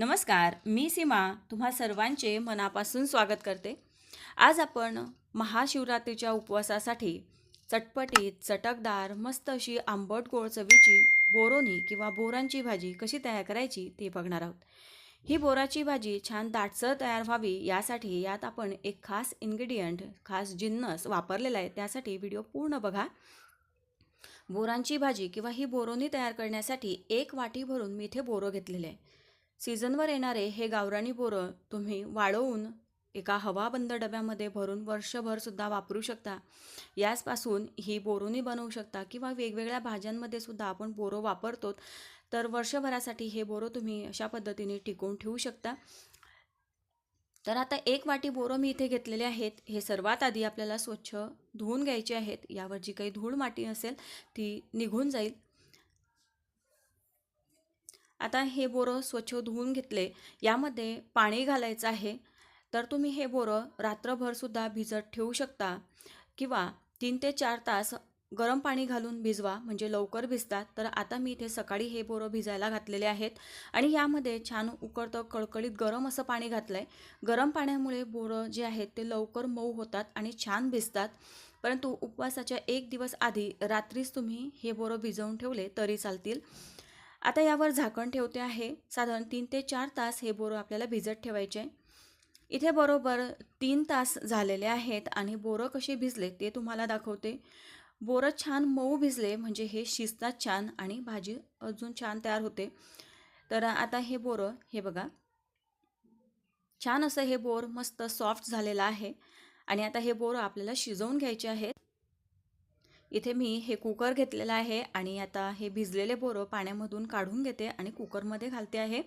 नमस्कार मी सीमा तुम्हा सर्वांचे मनापासून स्वागत करते. आज आपण महाशिवरात्रीच्या उपवासासाठी चटपटीत चटकदार मस्त अशी आंबट गोड चवीची बोरोनी किंवा बोरांची भाजी कशी तयार करायची ते बघणार आहोत. ही बोराची भाजी छान दाटसर तयार व्हावी यासाठी यात आपण एक खास इन्ग्रेडियंट खास जिन्नस वापरलेला आहे त्यासाठी व्हिडिओ पूर्ण बघा. बोरांची भाजी किंवा ही बोरोनी तयार करण्यासाठी एक वाटी भरून मी इथे बोरं घेतलेले आहे. सीझनवर येणारे हे गावरानी बोरं तुम्ही वाळवून एका हवाबंद डब्यामध्ये भरून वर्षभरसुद्धा वापरू शकता. याचपासून ही बोरोनी बनवू शकता किंवा वेगवेगळ्या भाज्यांमध्ये सुद्धा आपण बोरं वापरतो तर वर्षभरासाठी हे बोरं तुम्ही अशा पद्धतीने टिकवून ठेवू शकता. तर आता एक वाटी बोरं मी इथे घेतलेले आहेत. हे सर्वात आधी आपल्याला स्वच्छ धुवून घ्यायचे आहेत. यावर जी काही धूळ माती असेल ती निघून जाईल. आता हे बोरं स्वच्छ धुवून घेतले यामध्ये पाणी घालायचं आहे. तर तुम्ही हे बोरं रात्रभरसुद्धा भिजत ठेवू शकता किंवा तीन ते चार तास गरम पाणी घालून भिजवा म्हणजे लवकर भिजतात. तर आता मी इथे सकाळी हे बोरं भिजायला घातलेले आहेत आणि यामध्ये छान उकळतं कळकळीत गरम असं पाणी घातलं आहे गरम पाण्यामुळे बोरं जे आहेत ते लवकर मऊ होतात आणि छान भिजतात. परंतु उपवासाच्या एक दिवस आधी रात्रीच तुम्ही हे बोरं भिजवून ठेवले तरी चालतील. आता यावर झाकण ठेवते आहे. साधारण तीन ते चार तास हे बोरं आपल्याला भिजत ठेवायचे. इथे बरोबर तीन तास झालेले आहेत आणि बोरं कसे भिजले ते तुम्हाला दाखवते. बोरं छान मऊ भिजले म्हणजे हे शिजतात छान आणि भाजी अजून छान तयार होते. तर आता हे बोरं हे बघा. छान असं हे बोर मस्त सॉफ्ट झालेलं आहे. आणि आता हे बोरं आपल्याला शिजवून घ्यायचे आहेत. इथे मी हे कुकर घेतलेलं आहे आणि आता हे भिजलेले बोरं पाण्यामधून काढून घेते आणि कुकरमध्ये घालते आहे.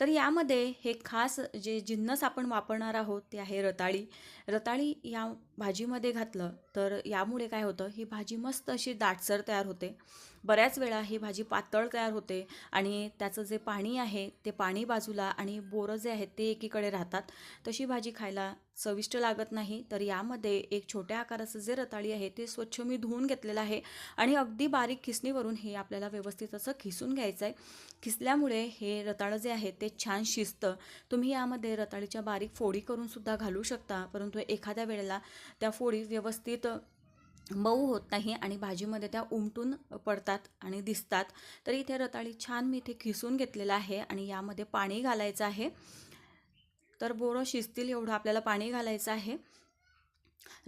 तर यामध्ये हे खास जे जिन्नस आपण वापरणार आहोत ते आहे रताळी. रताळी या भाजीमध्ये घातलं तर यामुळे काय होतं ही भाजी मस्त अशी दाटसर तयार होते. बऱ्याच वेळा ही भाजी पातळ तयार होते आणि त्याचं जे पाणी आहे ते पाणी बाजूला आणि बोरं जे आहेत ते एकीकडे राहतात. तशी भाजी खायला चविष्ट लागत नाही तर यामध्ये एक छोट्या आकाराचं जे रताळी आहे ते स्वच्छ मी धुवून घेतलेलं आहे आणि अगदी बारीक खिसणीवरून हे आपल्याला व्यवस्थित असं खिसून घ्यायचं आहे. खिसल्यामुळे हे रताळं जे आहे ते छान शिजतं. तुम्ही यामध्ये रताळीच्या बारीक फोडी करून सुद्धा घालू शकता परंतु एखाद्या वेळेला त्या फोडी व्यवस्थित मऊ होत नाही आणि भाजीमध्ये त्या उमटून पडतात आणि दिसतात. तर इथे रताळी छान मी इथे खिसून घेतलेलं आहे आणि यामध्ये पाणी घालायचं आहे. तर बोरं शिजतील एवढं आपल्याला पाणी घालायचं आहे.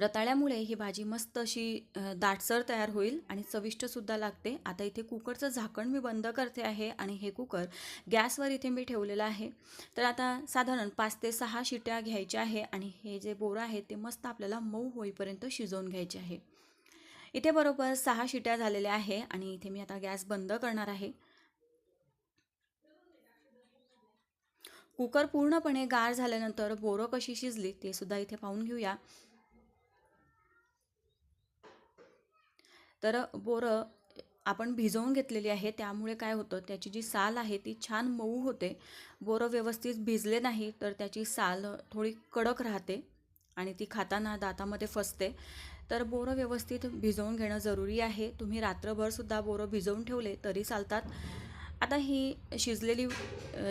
रताळ्यामुळे ही भाजी मस्त अशी दाटसर तयार होईल आणि चविष्टसुद्धा लागते. आता इथे कुकरचं झाकण मी बंद करते आहे आणि हे कुकर गॅसवर इथे मी ठेवलेलं आहे. तर आता साधारण पाच ते सहा शिट्या घ्यायच्या आहे आणि हे जे बोरं आहे ते मस्त आपल्याला मऊ होईपर्यंत शिजवून घ्यायचे आहे. इथे बरोबर सहा शिट्या झालेल्या आहे आणि इथे मी आता गॅस बंद करणार आहे. कुकर पूर्णपणे गार झाल्यानंतर बोरं कशी शिजली ते सुद्धा इथे पाहून घेऊया. तर बोरं आपण भिजवून घेतलेली आहे. त्यामुळे काय होतं त्याची जी साल आहे ती छान मऊ होते. बोरं व्यवस्थित भिजले नाही तर त्याची साल थोडी कडक राहते आणि ती खाताना दातामध्ये फसते. तर बोरं व्यवस्थित भिजवून घेणं जरुरी आहे. तुम्ही रात्रभरसुद्धा बोरं भिजवून ठेवले तरी चालतात. आता ही शिजलेली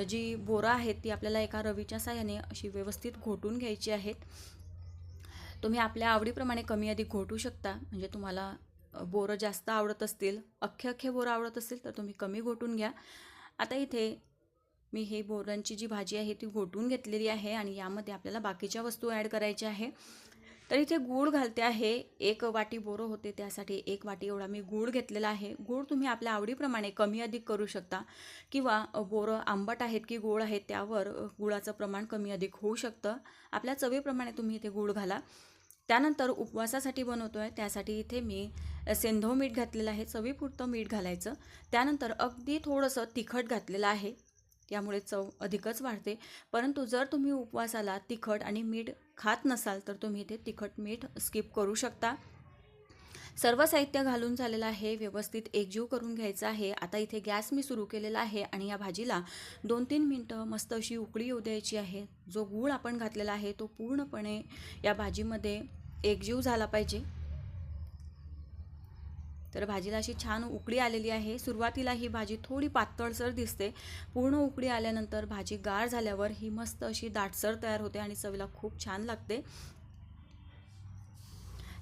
जी बोरं आहेत ती आपल्याला एका रवीच्या साह्याने अशी व्यवस्थित घोटून घ्यायची आहेत. तुम्ही आपल्या आवडीप्रमाणे कमी अधिक घोटू शकता. म्हणजे तुम्हाला बोरं जास्त आवडत असतील अख्खे अख्खे बोरं आवडत असतील तर तुम्ही कमी घोटून घ्या. आता इथे मी हे बोरांची जी भाजी आहे ती घोटून घेतलेली आहे आणि यामध्ये आपल्याला बाकीच्या वस्तू ॲड करायच्या आहे तर इथे गूळ घालते आहे. एक वाटी बोरं होते त्यासाठी एक वाटी एवढा मी गूळ घेतलेला आहे. गूळ तुम्ही आपल्या आवडीप्रमाणे कमी अधिक करू शकता किंवा बोरं आंबट आहेत की गोड आहेत त्यावर गुळाचं प्रमाण कमी अधिक होऊ शकतं. आपल्या चवीप्रमाणे तुम्ही इथे गूळ घाला. त्यानंतर उपवासासाठी बनवतो आहे त्यासाठी इथे मी सेंधव मीठ घातलेलं आहे चवीपुरतं मीठ घालायचं. त्यानंतर अगदी थोडंसं तिखट घातलेलं आहे. यामुळे चव अधिकच वाढते. परंतु जर तुम्ही उपवासाला तिखट आणि मीठ खात नसाल तर तुम्ही इथे तिखट मीठ स्किप करू शकता. सर्व साहित्य घालून झालेलं आहे व्यवस्थित एकजीव करून घ्यायचं आहे. आता इथे गॅस मी सुरू केलेला आहे आणि या भाजीला दोन तीन मिनटं मस्त अशी उकळी येऊ द्यायची आहे. जो गूळ आपण घातलेला आहे तो पूर्णपणे या भाजीमध्ये एकजीव झाला पाहिजे. तर भाजीला अशी छान उकळी आलेली आहे. सुरुवातीला ही भाजी थोडी पातळसर दिसते. पूर्ण उकळी आल्यानंतर भाजी गार झाल्यावर ही मस्त अशी दाटसर तयार होते आणि चवीला खूप छान लागते.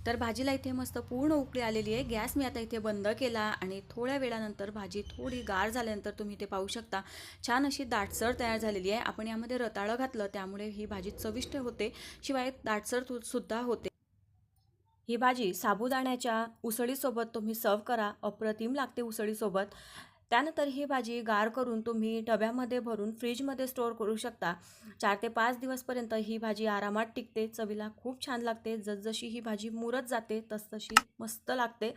तर भाजीला इथे मस्त पूर्ण उकळी आलेली आहे. गॅस मी आता इथे बंद केला आणि थोड्या वेळानंतर भाजी थोडी गार झाल्यानंतर तुम्ही इथे पाहू शकता. छान अशी दाटसर तयार झालेली आहे. आपण यामध्ये रताळं घातलं त्यामुळे ही भाजी चविष्ट होते. शिवाय दाटसर तु- सुद्धा होते. ही भाजी साबुदाण्याच्या उसळीसोबत तुम्ही सर्व करा अप्रतिम लागते उसळीसोबत. त्यानंतर ही भाजी गार करून तुम्ही डब्यामध्ये भरून फ्रीजमध्ये स्टोअर करू शकता. चार ते पाच दिवसपर्यंत ही भाजी आरामात टिकते चवीला खूप छान लागते. जसजशी ही भाजी मुरत जाते तसतशी मस्त लागते.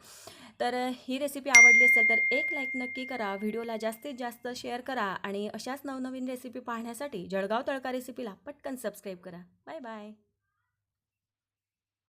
तर ही रेसिपी आवडली असेल तर एक लाईक नक्की करा व्हिडिओला जास्तीत जास्त शेअर करा आणि अशाच नवनवीन रेसिपी पाहण्यासाठी जळगाव तळका रेसिपीला पटकन सबस्क्राईब करा. Bye bye